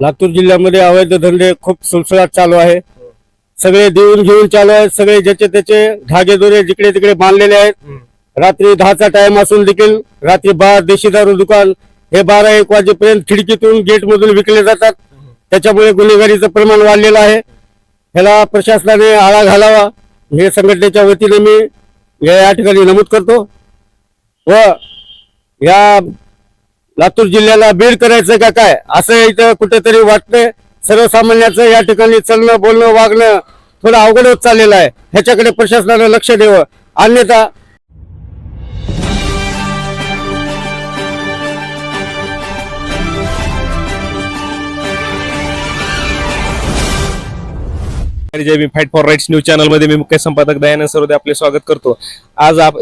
लातूर जिल्ह्यामध्ये अवैध धंदे खूप सुलसुलाट चालू आहे. सगळे देऊन घेऊन चालू आहेत सगळे ज्याचे त्याचे धागेदोरे जिकडे तिकडे बांधलेले आहेत. रात्री दहाचा टाइम असून देखील रात्री बार देशी दारू दुकान हे बारा एक वाजेपर्यंत खिडकीतून गेट मधून विकले जातात. त्याच्यामुळे गुन्हेगारीचं प्रमाण वाढलेलं आहे. ह्याला प्रशासनाने आळा घालावा. हे संघटनेच्या वतीने मी या या ठिकाणी नमूद करतो. व या लातूर जिल्ह्याला बीड करायचं का काय? असं इथं कुठेतरी वाटतंय. सर्वसामान्याचं या ठिकाणी चालणं बोलणं वागणं थोडं अवघड होत चाललेलं आहे. ह्याच्याकडे प्रशासनानं लक्ष द्यावं. अन्यथा मी फाईट फॉर राईट्स न्यूज चॅनलमध्ये मी मुख्य संपादक दयानंद सरोदे आपले स्वागत करतो. आज आप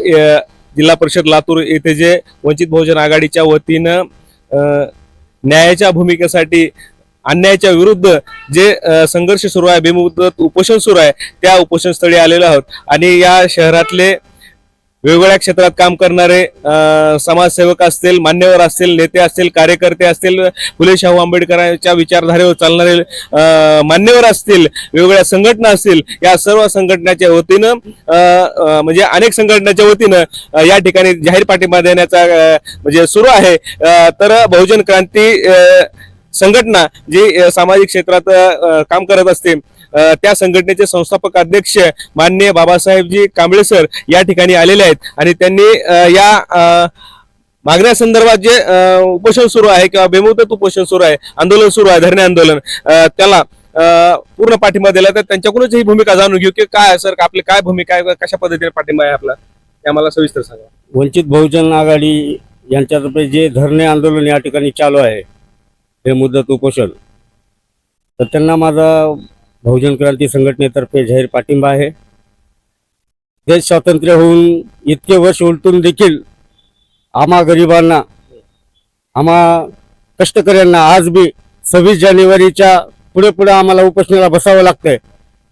जिल्हा परिषद लातूर येथे जे वंचित बहुजन आघाडीच्या वतीनं न्यायाच्या भूमिकेसाठी अन्यायाच्या विरुद्ध जे संघर्ष सुरू आहे बेमुदत उपोषण सुरू आहे त्या उपोषणस्थळी आलेलो आहोत. आणि या शहरातले वेगवेगळ्या क्षेत्रात काम करणारे समाजसेवक असतील मान्यवर असतील नेते असतील कार्यकर्ते असतील फुले शाहू आंबेडकरांच्या विचारधारेवर चालणारे मान्यवर असतील वेगवेगळ्या संघटना असतील या सर्व संघटनेच्या वतीनं म्हणजे अनेक संघटनेच्या वतीनं या ठिकाणी जाहीर पाठिंबा देण्याचा म्हणजे सुरू आहे. तर बहुजन क्रांती संघटना जी सामाजिक क्षेत्रात काम करत असते त्या संघटनेचे संस्थापक अध्यक्ष माननीय बाबासाहेबजी कांबळे सर या ठिकाणी आलेले आहेत. आणि त्यांनी या मागण्या मागण्यासंदर्भात जे उपोषण सुरू आहे किंवा बेमुदत उपोषण सुरू आहे आंदोलन सुरू आहे धरणे आंदोलन त्याला पूर्ण पाठिंबा दिला तर त्यांच्याकडूनच ही भूमिका जाणून घेऊ की काय सर आपली काय भूमिका आहे कशा पद्धतीने पाठिंबा आहे आपला? ते आम्हाला सविस्तर सांगा. वंचित बहुजन आघाडी यांच्यातर्फे जे धरणे आंदोलन या ठिकाणी चालू आहे हे मुदत उपोषण तर त्यांना माझा बहुजन क्रांती संघटनेतर्फे जाहीर पाठिंबा आहे. देश स्वातंत्र्य होऊन इतके वर्ष उलटून देखील आम्हा गरिबांना आम्हा कष्टकऱ्यांना आज बी सव्वीस जानेवारीच्या पुढे पुढे आम्हाला उपोषणाला बसावं लागतंय.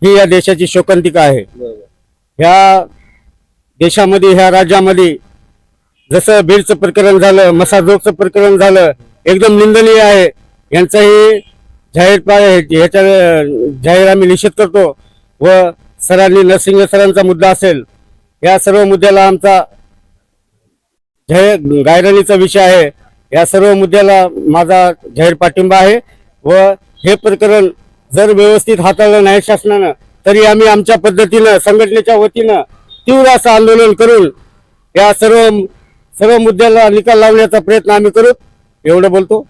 ही या देशाची शोकांतिका आहे. ह्या देशामध्ये ह्या राज्यामध्ये जसं बीडचं प्रकरण झालं मसाजोगचं प्रकरण झालं एकदम निंदनीय आहे. यांचाही जाहीर याच्या ह्याच्या जाहीर आम्ही निषेध करतो व सरांनी नरसिंह सरांचा मुद्दा असेल या सर्व मुद्द्याला आमचा जाहीर गायरानीचा विषय आहे. या सर्व मुद्द्याला माझा जाहीर पाठिंबा आहे व हे प्रकरण जर व्यवस्थित हाताळलं नाही शासनानं तरी आम्ही आमच्या पद्धतीनं संघटनेच्या वतीनं तीव्र असं आंदोलन करून या सर्व सर्व मुद्द्याला निकाल लावण्याचा प्रयत्न आम्ही करू. एवढं बोलतो.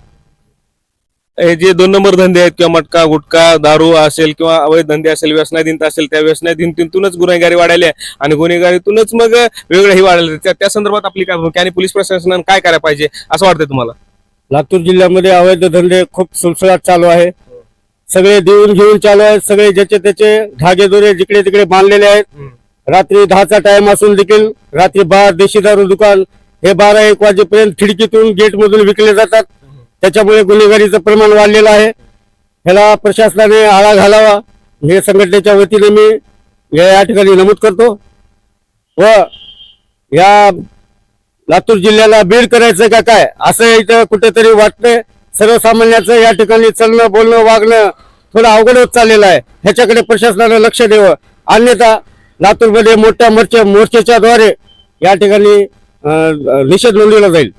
हे जे दोन नंबर धंदे आहेत किंवा मटका गुटखा दारू असेल किंवा अवैध धंदे असेल व्यसनाधीनता असेल त्या व्यसनाधीनतेतूनच गुन्हेगारी वाढायली आहे. आणि गुन्हेगारीतूनच मग वेगळं ही वाढायला त्या त्या संदर्भात आपली काय भूमिका आणि पोलीस प्रशासनानं काय करायला पाहिजे असं वाटतं तुम्हाला? लातूर जिल्ह्यामध्ये अवैध धंदे खूप सुलसुलाट चालू आहे. सगळे देऊन घेऊन चालू आहेत सगळे ज्याचे त्याचे धागेदोरे जिकडे तिकडे बांधलेले आहेत. रात्री दहाचा टाइम असून देखील रात्री बार देशी दारू दुकान हे बारा एक वाजेपर्यंत खिडकीतून गेट मधून विकले जातात. त्याच्यामुळे गुन्हेगारीचं प्रमाण वाढलेलं आहे. ह्याला प्रशासनाने आळा घालावा. हे संघटनेच्या वतीने मी या या ठिकाणी नमूद करतो. व या लातूर जिल्ह्याला बीड करायचं का काय असं इथं कुठेतरी वाटतंय. सर्वसामान्याचं या ठिकाणी चालणं बोलणं वागणं थोडं अवघड होत चाललेलं आहे. ह्याच्याकडे प्रशासनानं लक्ष द्यावं. अन्यथा लातूरमध्ये मोठ्या मोर्चा मोर्चेच्या द्वारे या ठिकाणी निषेध नोंदवला जाईल.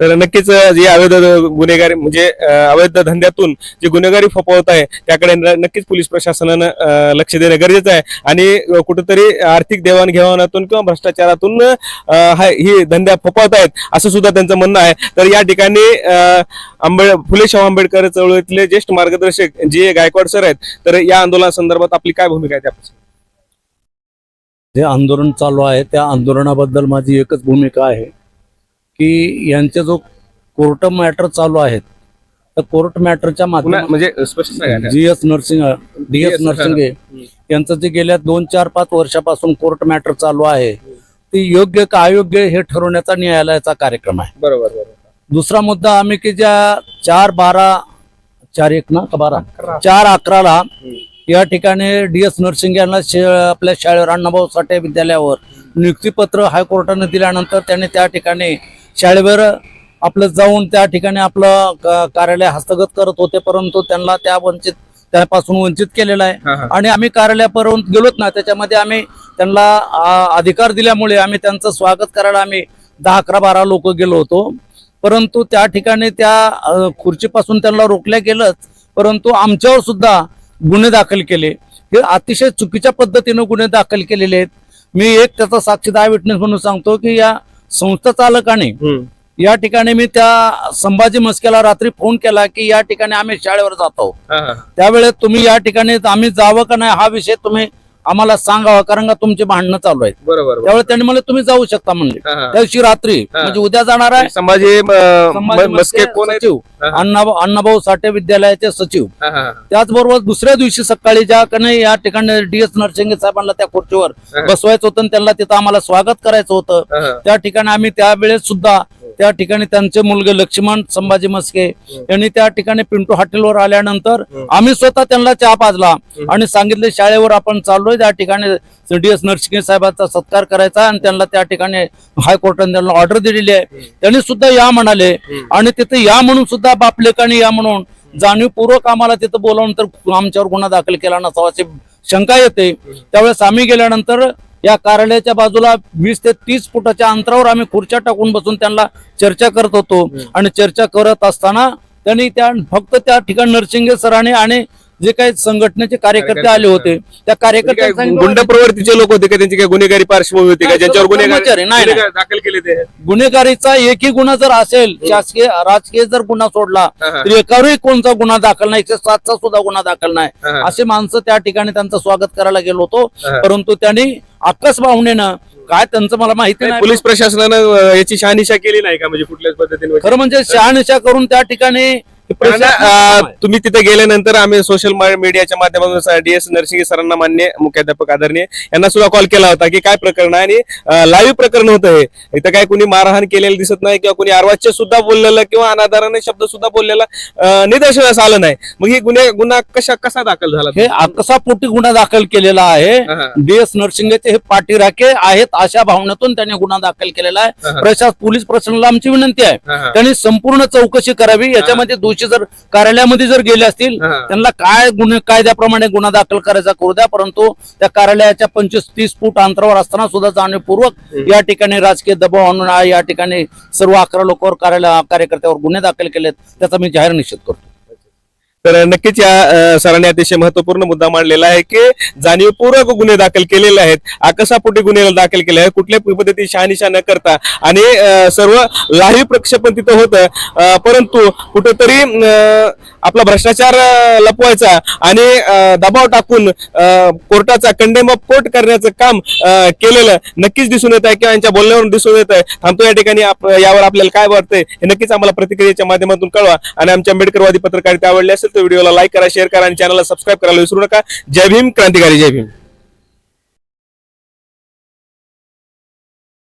तर नक्कीच जे अवैध गुन्हेगारी म्हणजे अवैध धंद्यातून जे गुन्हेगारी फोपवत आहे त्याकडे नक्कीच पोलीस प्रशासनानं लक्ष देणं गरजेचं आहे. आणि कुठेतरी आर्थिक देवाणघेवाणातून किंवा भ्रष्टाचारातून ही धंद्या फोपवत आहेत असं सुद्धा त्यांचं म्हणणं आहे. तर या ठिकाणी आंबेड फुले शाहू आंबेडकर चळवळीतले ज्येष्ठ मार्गदर्शक जे गायकवाड सर आहेत तर या आंदोलनासंदर्भात आपली काय भूमिका आहे त्यापासून? जे आंदोलन चालू आहे त्या आंदोलनाबद्दल माझी एकच भूमिका आहे. की यांचे जो कोर्ट मॅटर चालू आहेत त्या कोर्ट मॅटरच्या पुन्हा माध्यमातून म्हणजे स्पष्ट G S nursing D S नर्सिंगे यांचं जे गेल्या दोन चार पाच वर्षापासून कोर्ट मॅटर चालू आहे ते योग्य का अयोग्य हे ठरवण्याचा न्यायालयाचा कार्यक्रम आहे. बरोबर बरोबर. दुसरा मुद्दा आम्ही की ज्या चार बारा चार एक ना बारा? चार अकराला या ठिकाणी डी एस नर्सिंग यांना आपल्या शाळेवर अण्णाभाऊ साठे विद्यालयावर नियुक्तीपत्र हायकोर्टाने दिल्यानंतर त्यांनी त्या ठिकाणी शाळेवर आपलं जाऊन त्या ठिकाणी आपलं कार्यालय हस्तगत करत होते परंतु त्यांना त्या वंचित त्यापासून वंचित केलेलं आहे. आणि आम्ही कार्यालयापर्यंत गेलोत ना त्याच्यामध्ये आम्ही त्यांना अधिकार दिल्यामुळे आम्ही त्यांचं स्वागत करायला आम्ही दहा अकरा बारा लोक गेलो होतो. परंतु त्या ठिकाणी त्या खुर्चीपासून त्यांना रोखल्या गेलंच परंतु आमच्यावर सुद्धा गुन्हे दाखल केले. हे अतिशय चुकीच्या पद्धतीनं गुन्हे दाखल केलेले आहेत. मी एक त्याचा साक्षीदार विटनेस म्हणून सांगतो की या संस्था चालकाने. या ठिकाणी मी त्या संभाजी मस्केला रात्री फोन केला की या ठिकाणी आम्ही शाळेवर जातो. त्यावेळेस तुम्ही या ठिकाणी आम्ही जावं का नाही हा विषय तुम्ही आम्हाला सांगावा कारण का तुमचे भांडणं चालू आहेत बरोबर. त्यावेळेस त्यांनी म्हणले तुम्ही जाऊ शकता म्हणले हा, हा. त्या दिवशी रात्री. म्हणजे उद्या जाणार आहे संभाजी अं, संभाजी म- मस्के कोण आहेत सचिव हा, हा. अण्णाभाऊ अण्णाभाऊ साठे विद्यालयाचे सचिव हा, हा, त्याचबरोबर दुसऱ्या दिवशी सकाळी ज्या कने या ठिकाणी डी एस नरसिंगे साहेबांना त्या खुर्चीवर. बसवायचं होतं आणि त्यांना तिथं आम्हाला स्वागत करायचं होतं हा, हा. त्या ठिकाणी आम्ही त्यावेळेस सुद्धा त्या ठिकाणी त्यांचे मुलगे लक्ष्मण संभाजी मस्के यांनी त्या ठिकाणी पिंटू हॉटेलवर आल्यानंतर आम्ही स्वतः त्यांना चहा पाजला. आणि सांगितले शाळेवर आपण चाललोय त्या ठिकाणी डी एस नरसिंगे साहेबांचा सत्कार करायचा आणि त्यांना त्या ठिकाणी हायकोर्टाने त्यांना ऑर्डर दिलेली आहे. त्यांनी सुद्धा या म्हणाले. आणि तिथे या म्हणून सुद्धा बापलेकाने या म्हणून जाणीवपूर्वक आम्हाला तिथं बोलावून तर आमच्यावर गुन्हा दाखल केला नसावा अशी शंका येते. त्यावेळेस आम्ही गेल्यानंतर या कार्यालयाच्या बाजूला वीस ते तीस फुटाच्या अंतरावर आम्ही खुर्च्या टाकून बसून त्यांना चर्चा करत होतो. आणि चर्चा करत असताना त्यांनी त्या फक्त त्या ठिकाणी नरसिंगे सरांनी आणि जे काही संघटनेचे कार्यकर्ते आले होते त्या म्हणजे काय कार्यकर्त्यांनी गुंड प्रवृत्तीचे लोक होते का? त्यांची काय गुन्हेगारी पार्श्वभूमी होती का? ज्यांच्यावर गुन्हेगार नाही, दाखल केले ते. गुन्हेगारीचा एकही गुन्हा जर असेल शासकीय राजकीय जर गुन्हा सोडला. तर एकावरही कोणता गुन्हा दाखल नाही एकशे सातचा सुद्धा गुन्हा दाखल नाही. असे माणसं त्या ठिकाणी त्यांचं स्वागत करायला गेलो होतो. परंतु त्यांनी आकस भावनेनं काय त्यांचं मला माहिती नाही. पोलीस प्रशासनानं अं, याची शहानिशा केली नाही का म्हणजे कुठल्याच पद्धतीने? खरं म्हणजे शहानिशा करून त्या ठिकाणी अं, तुम्ही तिथे गेल्यानंतर आम्ही सोशल मीडियाच्या माध्यमातून डीएस नरसिंगे सरांना मान्य मुख्याध्यापक आदरणीय यांना सुद्धा कॉल केला होता की काय प्रकरण आहे आणि लाईव्ह प्रकरण होतं हे. इथं काय कुणी मारहाण केलेलं दिसत नाही किंवा कुणी अर्वाच्य सुद्धा बोललेलं किंवा अनादाराने शब्द सुद्धा बोललेला अं, निदर्शनास आलं नाही. मग ही गुन्हे गुन्हा कशा कसा दाखल झाला? हे पोटी गुन्हा दाखल केलेला आहे. हा, हा. डी एस नरसिंगचे हे पाठीराखे आहेत अशा भावनेतून त्यांनी गुन्हा दाखल केलेला आहे. हा. प्रशास पोलीस प्रशासनाला आमची विनंती आहे. हा. त्यांनी संपूर्ण चौकशी करावी. याच्यामध्ये दोषी जर कार्यालयामध्ये जर गेले असतील. त्यांना काय गुन्हे कायद्याप्रमाणे गुन्हा दाखल करायचा करू द्या परंतु त्या कार्यालयाच्या पंचवीस तीस फूट अंतरावर असताना सुद्धा जाणीवपूर्वक या ठिकाणी राजकीय दबाव आणून या ठिकाणी सर्व अकरा लोकांवर कार्यालय कार्यकर्त्यावर गुन्हे दाखल केलेत त्याचा मी जाहीर निषेध करतो तर नक्कीच या सरांनी अतिशय महत्त्वपूर्ण मुद्दा मांडलेला आहे की जाणीवपूर्वक गुन्हे दाखल केलेले आहेत. आकसापोटी गुन्हे दाखल केले आहेत. कुठल्या पद्धती शहानिशा न करता. आणि सर्व लाईव्ह प्रक्षेपण तिथं होतं. परंतु कुठंतरी आपला भ्रष्टाचार लपवायचा आणि दबाव टाकून कोर्टाचा कंडेम ऑफ कोर्ट करण्याचं काम केलेलं नक्कीच दिसून येत आहे किंवा यांच्या बोलण्यावरून दिसून येत आहे थांबतो या ठिकाणी. आप- यावर आपल्याला काय वाटतंय हे नक्कीच आम्हाला प्रतिक्रियेच्या माध्यमातून कळवा. आणि आमच्या आंबेडकरवादी पत्रकारिता आवडली असेल तर व्हिडिओला लाईक करा शेअर करा आणि चॅनलला सबस्क्राईब करायला विसरू नका. जय भीम क्रांतिकारी जय भीम.